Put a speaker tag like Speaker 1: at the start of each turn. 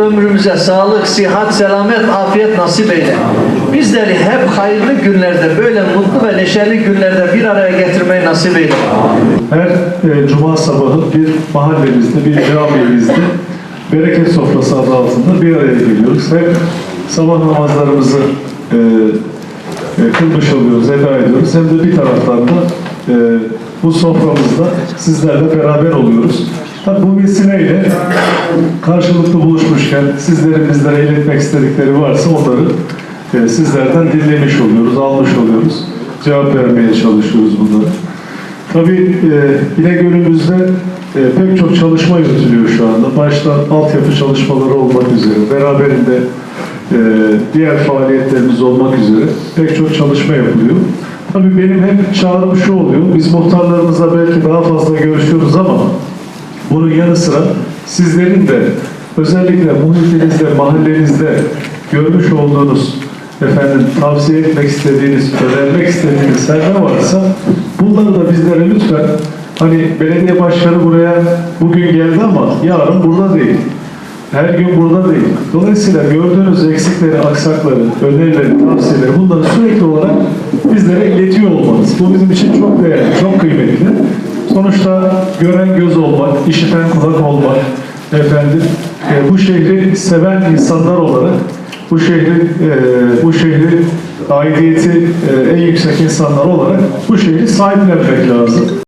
Speaker 1: Ömrümüze sağlık, sıhhat, selamet, afiyet nasip eyle. Bizleri hep hayırlı günlerde, böyle mutlu ve neşeli günlerde bir araya getirmeyi nasip eyle.
Speaker 2: Her e, cuma sabahı bir mahallemizde, bir camimizde bereket sofrası adı altında bir araya geliyoruz. Hem sabah namazlarımızı e, e, kılmış oluyoruz, eda ediyoruz. Hem de bir taraftan da e, bu soframızda sizlerle beraber oluyoruz. Tabi bu vesileyle karşılıklı buluşmuşken sizlerin bizlere iletmek istedikleri varsa onları e, sizlerden dinlemiş oluyoruz, almış oluyoruz. Cevap vermeye çalışıyoruz bunları. Tabii e, İnegöl'ümüzde e, pek çok çalışma yürütülüyor şu anda. Başta altyapı çalışmaları olmak üzere, beraberinde e, diğer faaliyetlerimiz olmak üzere pek çok çalışma yapılıyor. Tabii benim hep çağrım şu oluyor, biz muhtarlarımızla belki daha sizlerin de özellikle muhitinizde, mahallenizde görmüş olduğunuz efendim tavsiye etmek istediğiniz, önermek istediğiniz her ne varsa bunları da bizlere lütfen hani belediye başkanı buraya bugün geldi ama yarın burada değil. Her gün burada değil. Dolayısıyla gördüğünüz eksikleri, aksakları, önerileri, tavsiyeleri bunları sürekli olarak bizlere iletiyor olmanız. Bu bizim için çok değerli, çok kıymetli. Sonuçta gören göz olmak, işiten kulak olmak, efendim e, bu şehri seven insanlar olarak bu şehrin e, bu şehri aidiyeti e, en yüksek insanlar olarak bu şehri sahiplenmek lazım.